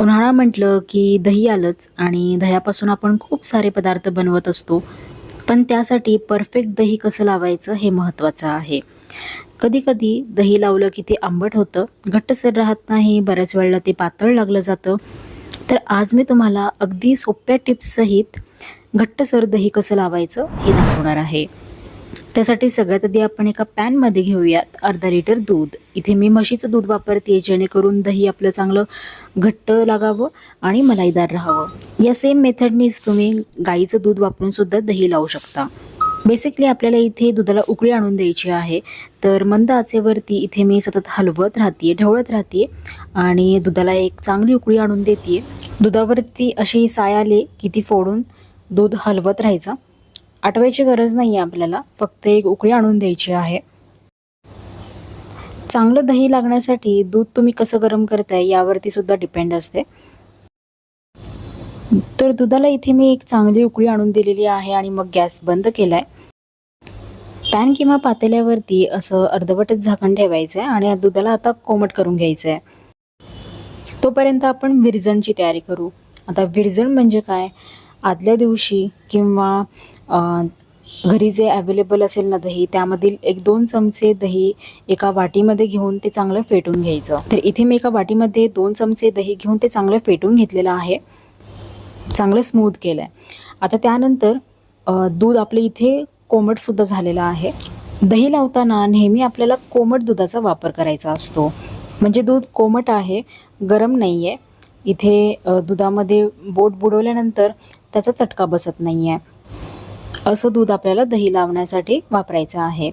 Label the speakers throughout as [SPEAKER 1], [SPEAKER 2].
[SPEAKER 1] उन्हाळा म्हटलं की दही आलंच आणि दह्यापासून आपण खूप सारे पदार्थ बनवत असतो. पण त्यासाठी परफेक्ट दही कसं लावायचं हे महत्त्वाचं आहे. कधीकधी दही लावलं की ते आंबट होतं घट्टसर राहत नाही बऱ्याच वेळेला ते पातळ लागलं जातं. तर आज मी तुम्हाला अगदी सोप्या टिप्ससहित घट्टसर दही कसं लावायचं हे दाखवणार आहे. त्यासाठी सगळ्यात आधी आपण एका पॅनमध्ये घेऊयात अर्धा लिटर दूध. इथे मी म्हशीचं दूध वापरते जेणेकरून दही आपलं चांगलं घट्ट लागावं आणि मलाईदार राहावं. या सेम मेथडनीच तुम्ही गाईचं दूध वापरून सुद्धा दही लावू शकता. बेसिकली आपल्याला इथे दुधाला उकळी आणून द्यायची आहे. तर मंद आचेवरती इथे मी सतत हलवत राहते ढवळत राहते आणि दुधाला एक चांगली उकळी आणून देते दुधावरती अशी साय आले की ती फोडून दूध हलवत राहायचं. आटवायची गरज नाही आहे आपल्याला. फक्त एक उकळी आणून द्यायची आहे. चांगलं दही लागण्यासाठी दूध तुम्ही कसं गरम करताय यावरती सुद्धा डिपेंड असते. तर दुधाला इथे मी एक चांगली उकळी आणून दिलेली आहे आणि मग गॅस बंद केलाय. पॅन किंवा पातेल्यावरती असं अर्धवटच झाकण ठेवायचं आहे आणि दुधाला आता कोमट करून घ्यायचं आहे तोपर्यंत आपण विरजणची तयारी करू. आता विरजण म्हणजे काय? आदल्या दिवशी किंवा घरी जे अवेलेबल असेल ना दही त्यामधील एक दोन चमचे दही एका वाटीमध्ये घेऊन ते चांगलं फेटून घ्यायचं. तर इथे मी एका वाटीमध्ये दोन चमचे दही घेऊन ते चांगलं फेटून घेतलेलं आहे. चांगलं स्मूथ केलं आहे आता त्यानंतर दूध आपलं इथे कोमटसुद्धा झालेलं आहे. दही लावताना नेहमी आपल्याला कोमट दुधाचा वापर करायचा असतो. म्हणजे दूध कोमट आहे गरम नाही आहे इथे दुधामध्ये बोट बुडवल्यानंतर त्याचा चटका बसत नाही आहे असं दूध आपल्याला दही लावण्यासाठी वापरायचं आहे.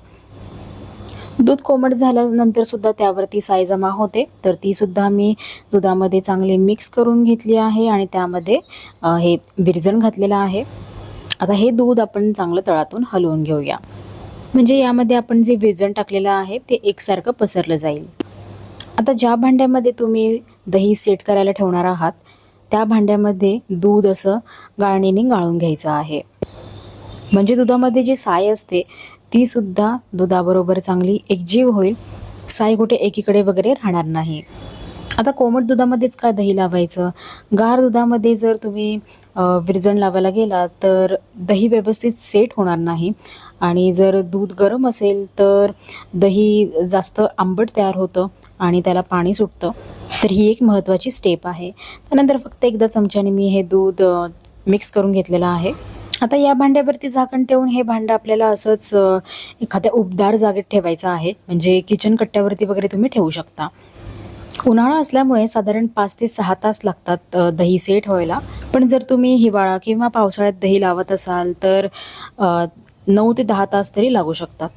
[SPEAKER 1] दूध कोमट झाल्यानंतर सुद्धा त्यावरती साय जमा होते. तर ती सुद्धा मी दुधामध्ये चांगली मिक्स करून घेतली आहे आणि त्यामध्ये हे विरजण घातलेलं आहे. आता हे दूध आपण चांगलं तळातून हलवून घेऊया. म्हणजे यामध्ये आपण जे विरजण टाकलेलं आहे ते एकसारखं पसरलं जाईल. आता ज्या भांड्यामध्ये तुम्ही दही सेट करायला ठेवणार आहात त्या भांड्यामध्ये दूध असं गाळणीने गाळून घ्यायचं आहे. म्हणजे दुधामध्ये जी साय असते ती सुद्धा दुधाबरोबर चांगली एकजीव होईल. साय कुठे एकीकडे वगैरे राहणार नाही. आता कोमट दुधामध्येच का दही लावायचं? गार दुधामध्ये जर तुम्ही विरजण लावायला गेला तर दही व्यवस्थित सेट होणार नाही. आणि जर दूध गरम असेल तर दही जास्त आंबट तयार होतं आणि त्याला पाणी सुटतं. तर ही एक महत्त्वाची स्टेप आहे. त्यानंतर फक्त एकदा चमच्याने मी हे दूध मिक्स करून घेतलेलं आहे. आता या भांड्यावरती झाकण ठेवून हे भांडं आपल्याला असंच एखाद्या उबदार जागेत ठेवायचं आहे. म्हणजे किचन कट्ट्यावरती वगैरे तुम्ही ठेवू शकता. उन्हाळा असल्यामुळे साधारण पाच ते सहा तास लागतात दही सेट व्हायला पण जर तुम्ही हिवाळा किंवा पावसाळ्यात दही लावत असाल तर नऊ ते दहा तास तरी लागू शकतात.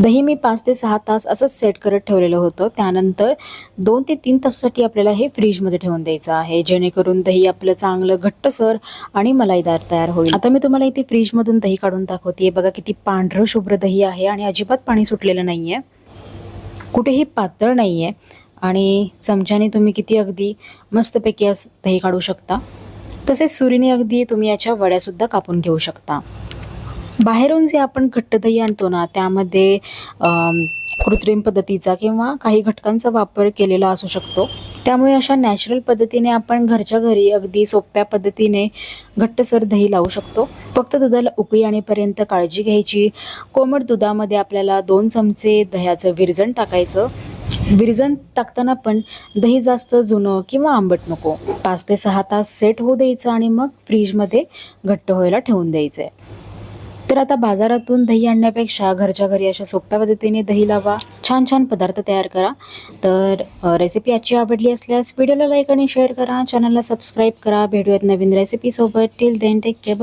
[SPEAKER 1] दही मी पाच ते सहा तास असंच सेट करत ठेवलेलं होतं. त्यानंतर दोन ते तीन तासासाठी आपल्याला हे फ्रीजमध्ये ठेवून द्यायचं आहे. जेणेकरून दही आपलं चांगलं घट्टसर आणि मलाईदार तयार होईल. आता मी तुम्हाला इथे फ्रीजमधून दही काढून दाखवते बघा किती पांढरं शुभ्र दही आहे आणि अजिबात पाणी सुटलेलं नाही आहे कुठेही पातळ नाही आहे आणि चमच्याने तुम्ही किती अगदी मस्तपैकी असं दही काढू शकता. तसेच सुरीने अगदी तुम्ही याच्या वड्यासुद्धा कापून घेऊ शकता. बाहेरून जे आपण घट्ट दही आणतो ना त्यामध्ये कृत्रिम पद्धतीचा किंवा काही घटकांचा वापर केलेला असू शकतो. त्यामुळे अशा नॅचरल पद्धतीने आपण घरच्या घरी अगदी सोप्या पद्धतीने घट्टसर दही लावू शकतो. फक्त दुधाला उकळी आणेपर्यंत काळजी घ्यायची. कोमट दुधामध्ये आपल्याला दोन चमचे दह्याचं विरजण टाकायचं. विरजण टाकताना पण दही जास्त जुनं किंवा आंबट नको. पाच ते सहा तास सेट होऊ द्यायचं आणि मग फ्रीजमध्ये घट्ट व्हायला ठेवून द्यायचं आहे तर आता बाजारातून दही आणण्यापेक्षा घरच्या घरी अशा सोप्या पद्धतीने दही लावा. छान छान पदार्थ तयार करा. तर रेसिपी आजची आवडली असल्यास व्हिडिओला लाईक आणि शेअर करा. चॅनलला सबस्क्राईब करा. भेटूयात नवीन रेसिपीसोबत टिल देन टेक केअर